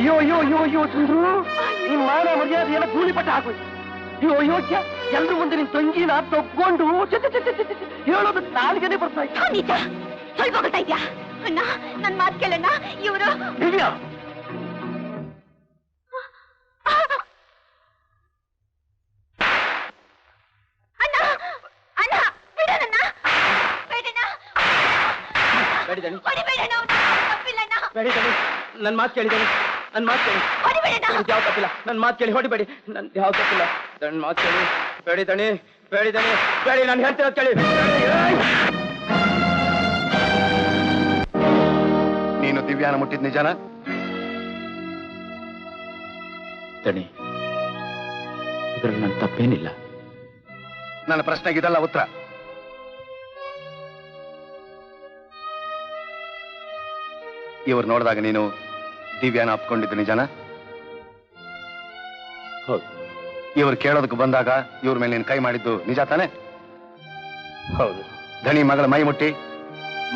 ಅಯ್ಯೋ ಅಯ್ಯೋ ಅಯ್ಯೋ ಚಂದ್ರು. ನಿನ್ ಮಾನ ಮರ್ಯಾದೆ ಎಲ್ಲ ಧೂಳಿಪಟ ಆಗೋಯ್ತು ಅಯ್ಯೋ ಯೋಗ್ಯ ಎಲ್ರು ಮುಂದೆ ನಿನ್ ತಂಗಿನ ತಪ್ಕೊಂಡು ಛೆ, ಹೇಳೋದು ನಾಲ್ಗೆನೆ ಬರ್ತಾ ಇತ್ತು. ನಿಜ ಹೋಗ್ತಾ ಇದ್ಯಾ? ಅಣ್ಣ ನನ್ ಮಾತ್ ಕೇಳಣ್ಣ ಇವರು ದಿವ್ಯಾ. ನನ್ನ ಮಾತು ಕೇಳಿದಣಿ ನನ್ನ ಮಾತು ಕೇಳಿ. ಹೊಡಿಬೇಡಿ ನನಗೆ ಯಾವ ತಪ್ಪಿಲ್ಲ. ನನ್ನ ಮಾತು ಕೇಳಿ ಹೊಡಿಬೇಡಿ. ನನ್ ಯಾವ ತಪ್ಪಿಲ್ಲ. ನನ್ನ ಮಾತು ಕೇಳಿ. ಬೇಡಿ ತಣಿ ಬೇಡಿ ನಾನು ಹೇಳ್ತಿರೋದು ಕೇಳಿ. ನೀನು ದಿವ್ಯಾನ ಮುಟ್ಟಿದ್ ನಿಜಾನ? ತಣಿ ಇದ್ರಲ್ಲಿ ನನ್ನ ತಪ್ಪೇನಿಲ್ಲ. ನನ್ನ ಪ್ರಶ್ನೆಗೆ ಇದಲ್ಲ ಉತ್ತರ. ಇವ್ರು ನೋಡಿದಾಗ ನೀನು ದಿವ್ಯಾನ ಅಪ್ಕೊಂಡಿದ್ದು ನಿಜಾನ? ಹೌದು. ಇವ್ರು ಕೇಳೋದಕ್ಕೆ ಬಂದಾಗ ಇವ್ರ ಮೇಲೆ ನೀನು ಕೈ ಮಾಡಿದ್ದು ನಿಜ ತಾನೆ? ಹೌದು. ಧನಿ ಮಗಳ ಮೈ ಮುಟ್ಟಿ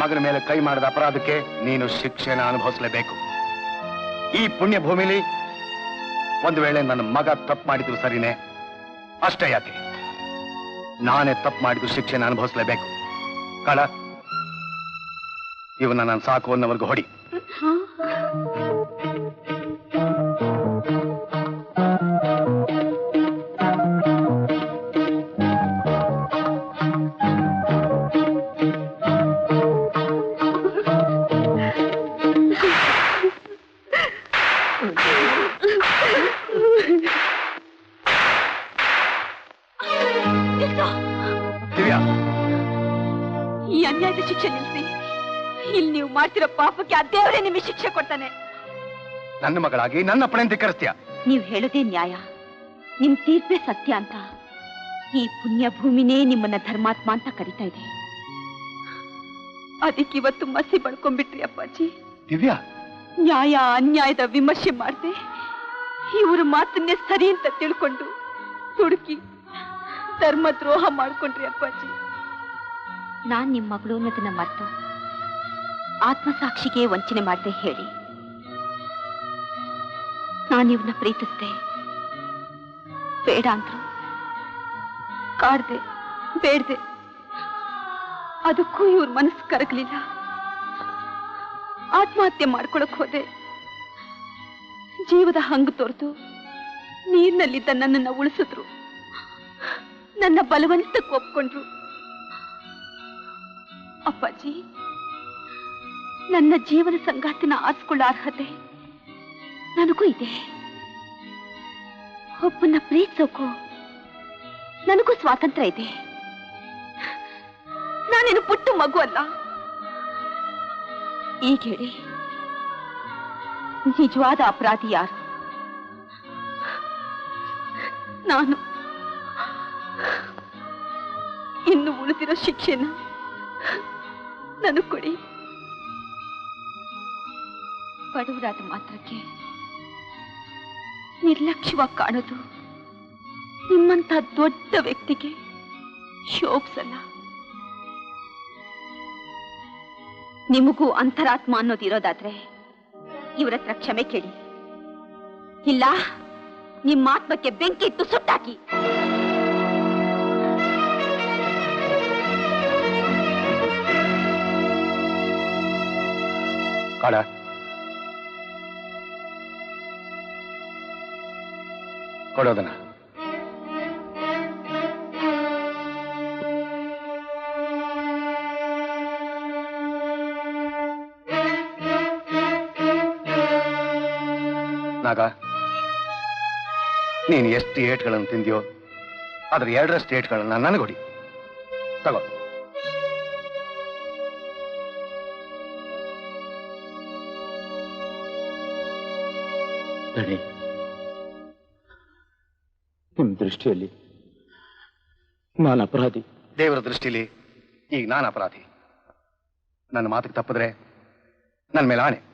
ಮಗನ ಮೇಲೆ ಕೈ ಮಾಡಿದ ಅಪರಾಧಕ್ಕೆ ನೀನು ಶಿಕ್ಷೆನ ಅನುಭವಿಸಲೇಬೇಕು. ಈ ಪುಣ್ಯ ಭೂಮಿಲಿ ಒಂದು ವೇಳೆ ನನ್ನ ಮಗ ತಪ್ಪು ಮಾಡಿದ್ರು ಸರಿನೇ ಅಷ್ಟೇ ಯಾಕೆ? ನಾನೇ ತಪ್ಪು ಮಾಡಿದ್ದು ಶಿಕ್ಷೆನ ಅನುಭವಿಸಲೇಬೇಕು. ಕಳ ಇವನ್ನ ನಾನು ಸಾಕು ಅನ್ನೋವರೆಗೂ ಹೊಡಿ. ದಿವ್ಯಾ ಈ ಅನ್ಯಾಯದ ಶಿಕ್ಷೆ ನಿಲ್ಸಿ. ಇಲ್ಲಿ ನೀವು ಮಾಡ್ತಿರೋ ಪಾಪಕ್ಕೆ ಆ ದೇವರೇ ನಿಮಗೆ ಶಿಕ್ಷೆ ಕೊಡ್ತಾನೆ. ನನ್ನ ಮಗಳಾಗಿ ನನ್ನ ಅಪ್ಪಣೆ ಧಿಕ್ಕರಿಸ್ತೀಯ? ನೀವು ಹೇಳೋದೇ ನ್ಯಾಯ. ನಿಮ್ ತೀರ್ಪೇ ಸತ್ಯ ಅಂತ. ಈ ಪುಣ್ಯ ಭೂಮಿನೇ ನಿಮ್ಮನ್ನ ಧರ್ಮಾತ್ಮ ಅಂತ ಕರಿತಾ ಇದೆ. ಅದಕ್ಕೆ ಇವತ್ತು ಮಸಿ ಬಳ್ಕೊಂಡ್ಬಿಟ್ರಿ ಅಪ್ಪಾಜಿ. ದಿವ್ಯಾ? ನ್ಯಾಯ ಅನ್ಯಾಯದ ವಿಮರ್ಶೆ ಮಾಡಿದೆ ಇವರ ಮಾತನ್ನೇ ಸರಿ ಅಂತ ತಿಳ್ಕೊಂಡು ಹುಡುಕಿ ಧರ್ಮ ದ್ರೋಹ ಮಾಡ್ಕೊಂಡ್ರಿ ಅಪ್ಪಾಜಿ. ನಾನ್ ನಿಮ್ಮ ಮಗಳು ಅನ್ನೋದನ್ನ ಮರ್ತು ಆತ್ಮಸಾಕ್ಷಿಗೆ ವಂಚನೆ ಮಾಡಿದೆ ಹೇಳಿ. ನಾನು ಇವನ್ನ ಪ್ರೀತಿಸ್ದೆ. ಬೇಡ ಅಂದ್ರು. ಕಾಡ್ದೆ, ಬೇಡ್ದೆ. ಅದಕ್ಕೂ ಇವ್ರ ಮನಸ್ಸು ಕರಗಲಿಲ್ಲ. ಆತ್ಮಹತ್ಯೆ ಮಾಡ್ಕೊಳಕ್ ಹೋದೆ. ಜೀವದ ಹಂಗು ತೋರ್ತು ನೀರಿನಲ್ಲಿದ್ದ ನನ್ನನ್ನ ಉಳಿಸಿದ್ರು. ನನ್ನ ಬಲವಂತ ಒಪ್ಕೊಂಡ್ರು. ಅಪ್ಪಾಜಿ, ನನ್ನ ಜೀವನ ಸಂಗಾತಿನ ಆರಿಸ್ಕೊಳ್ಳೋ ಅರ್ಹತೆ ನನಗೂ ಇದೆ. ಒಬ್ಬನ ಪ್ರೀತಿಸೋಕು ನನಗೂ ಸ್ವಾತಂತ್ರ್ಯ ಇದೆ. ನಾನೇನು ಪುಟ್ಟು ಮಗು ಅಲ್ಲ. ಈಗ ಹೇಳಿ. ನಿಜವಾದ ಅಪರಾಧಿ ಯಾರು? ನಾನು. ಇನ್ನು ಉಳಿದಿರೋ ಶಿಕ್ಷೆನ ನಾನು ಕೊಡಿ. ಬಡವರಾದ ಮಾತ್ರಕ್ಕೆ ನಿರ್ಲಕ್ಷ್ಯವಾಗಿ ಕಾಣೋದು ನಿಮ್ಮಂತ ದೊಡ್ಡ ವ್ಯಕ್ತಿಗೆ ಶೋಭಸಲ್ಲ. ನಿಮಗೂ ಅಂತರಾತ್ಮ ಅನ್ನೋದಿರೋದಾದ್ರೆ ಇವರ ಹತ್ರ ಕ್ಷಮೆ ಕೇಳಿ. ಇಲ್ಲ ನಿಮ್ಮ ಆತ್ಮಕ್ಕೆ ಬೆಂಕಿ ಇಟ್ಟು ಸುಟ್ಟಾಕಿ ಕಾಳ ನಾಗ ನೀನು ಎಷ್ಟು ಏಟ್ಗಳನ್ನು ತಿಂದಿಯೋ ಅದ್ರ ಎರಡರಷ್ಟು ಏಟ್ಗಳನ್ನ ನನಗೊಡಿ ತಗೋ. ದಣಿ ನಿಮ್ ದೃಷ್ಟಿಯಲ್ಲಿ ನಾನು ಅಪರಾಧಿ. ದೇವರ ದೃಷ್ಟಿಲಿ ಈಗ ನಾನು ಅಪರಾಧಿ. ನನ್ನ ಮಾತಿಗೆ ತಪ್ಪಿದ್ರೆ ನನ್ನ ಮೇಲೆ ಆಣೆ.